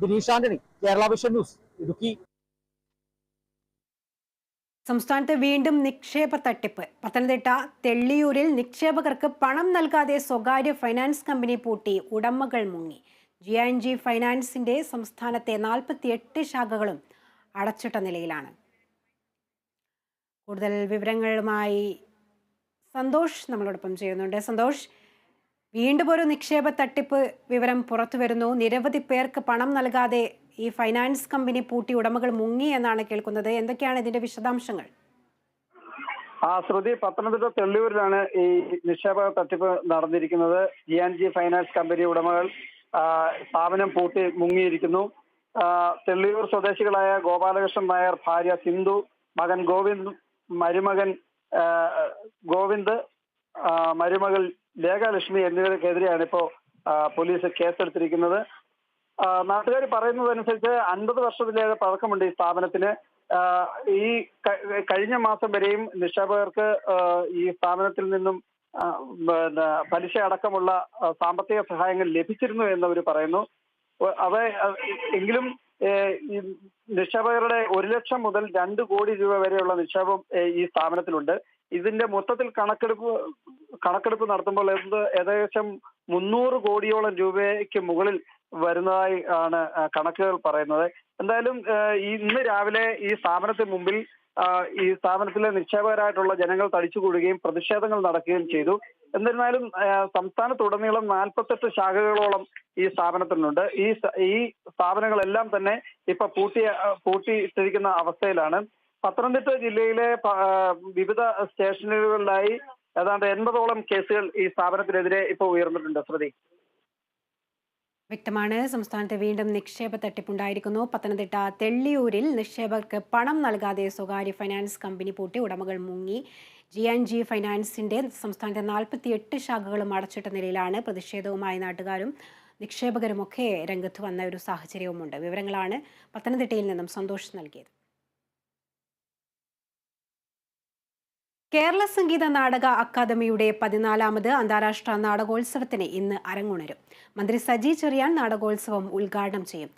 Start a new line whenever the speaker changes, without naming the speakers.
Bineesh Antony Kerala vision news Idukki.
സംസ്ഥാനത്ത് വീണ്ടും നിക്ഷേപ തട്ടിപ്പ്. പത്തനംതിട്ട തെള്ളിയൂരിൽ നിക്ഷേപകർക്ക് പണം നൽകാതെ സ്വകാര്യ ഫൈനാൻസ് കമ്പനി പൂട്ടി ഉടമകൾ മുങ്ങി. ജി ആൻഡ് ജി ഫൈനാൻസിന്റെ സംസ്ഥാനത്തെ നാൽപ്പത്തിയെട്ട് ശാഖകളും അടച്ചിട്ട നിലയിലാണ്. കൂടുതൽ വിവരങ്ങളുമായി സന്തോഷ് നമ്മളോടൊപ്പം ചെയ്യുന്നുണ്ട് സന്തോഷ് വീണ്ടും ഒരു നിക്ഷേപ തട്ടിപ്പ് വിവരം പുറത്തു വരുന്നു. നിരവധി പേർക്ക് പണം നൽകാതെ ഈ ഫൈനാൻസ് കമ്പനി പൂട്ടി ഉടമകൾ മുങ്ങി എന്നാണ് കേൾക്കുന്നത്. എന്തൊക്കെയാണ് ഇതിന്റെ വിശദാംശങ്ങൾ?
ആ ശ്രുതി പത്തനംതിട്ട തെള്ളിയൂരിലാണ് ഈ നിക്ഷേപ തട്ടിപ്പ് നടന്നിരിക്കുന്നത്. G and G finance company ഉടമകൾ സ്ഥാപനം പൂട്ടി മുങ്ങിയിരിക്കുന്നു. തെള്ളിയൂർ സ്വദേശികളായ ഗോപാലകൃഷ്ണൻ നായർ ഭാര്യ സിന്ധു മകൻ ഗോവിന്ദ് മരുമകൻ ഗോവിന്ദ് മരുമകൾ ലേഖലക്ഷ്മി എന്നിവർക്കെതിരെയാണ് ഇപ്പോ ആ, പോലീസ് കേസെടുത്തിരിക്കുന്നത്. നാട്ടുകാർ പറയുന്നതനുസരിച്ച് അൻപത് വർഷത്തിലേറെ പഴക്കമുണ്ട് ഈ സ്ഥാപനത്തിന്. ഈ കഴിഞ്ഞ മാസം വരെയും നിക്ഷേപകർക്ക് ഈ സ്ഥാപനത്തിൽ നിന്നും പലിശ അടക്കമുള്ള സാമ്പത്തിക സഹായങ്ങൾ ലഭിച്ചിരുന്നു എന്നവർ പറയുന്നു. ഒ- അവ എങ്കിലും നിക്ഷേപകരുടെ ഒരു ലക്ഷം മുതൽ രണ്ട് കോടി രൂപ വരെയുള്ള നിക്ഷേപം ഈ സ്ഥാപനത്തിലുണ്ട്. ഇതിന്റെ മൊത്തത്തിൽ കണക്കെടുപ്പ് കണക്കെടുപ്പ് നടത്തുമ്പോൾ എന്ത് ഏകദേശം മുന്നൂറ് കോടിയോളം രൂപയ്ക്ക് മുകളിൽ വരുന്നതായി ആണ് കണക്കുകൾ പറയുന്നത്. എന്തായാലും ഇന്ന് രാവിലെ ഈ സ്ഥാപനത്തിന് മുമ്പിൽ ഈ സ്ഥാപനത്തിലെ നിക്ഷേപകരായിട്ടുള്ള ജനങ്ങൾ തടിച്ചുകൂടുകയും പ്രതിഷേധങ്ങൾ നടക്കുകയും ചെയ്തു. എന്നിരുന്നാലും സംസ്ഥാനത്തുടനീളം നാൽപ്പത്തെട്ട് ശാഖകളോളം ഈ സ്ഥാപനത്തിനുണ്ട്. ഈ ഈ സ്ഥാപനങ്ങളെല്ലാം തന്നെ ഇപ്പൊ പൂട്ടി പൂട്ടിയിട്ടിരിക്കുന്ന അവസ്ഥയിലാണ്. പത്തനംതിട്ട ജില്ലയിലെ വിവിധ സ്റ്റേഷനുകളിലായി ഏതാണ്ട് എൺപതോളം കേസുകൾ ഈ സ്ഥാപനത്തിനെതിരെ ഇപ്പോൾ ഉയർന്നിട്ടുണ്ട് ശ്രുതി
വ്യക്തമാണ്. സംസ്ഥാനത്ത് വീണ്ടും നിക്ഷേപ തട്ടിപ്പുണ്ടായിരിക്കുന്നു. പത്തനംതിട്ട തെള്ളിയൂരിൽ നിക്ഷേപകർക്ക് പണം നൽകാതെ സ്വകാര്യ ഫൈനാൻസ് കമ്പനി പൂട്ടി ഉടമകൾ മുങ്ങി. ജി ആൻഡ് ജി ഫൈനാൻസിന്റെ സംസ്ഥാനത്തെ നാൽപ്പത്തിയെട്ട് ശാഖകളും അടച്ചിട്ട നിലയിലാണ് പ്രതിഷേധവുമായി നാട്ടുകാരും നിക്ഷേപകരുമൊക്കെ രംഗത്ത് വന്ന ഒരു സാഹചര്യവുമുണ്ട്. വിവരങ്ങളാണ് പത്തനംതിട്ടയിൽ നിന്നും സന്തോഷ് നൽകിയത്. കേരള സംഗീത നാടക അക്കാദമിയുടെ പതിനാലാമത് അന്താരാഷ്ട്ര നാടകോത്സവത്തിന് ഇന്ന് അരങ്ങുണരും. മന്ത്രി സജി ചെറിയാൻ നാടകോത്സവം ഉദ്ഘാടനം ചെയ്യും.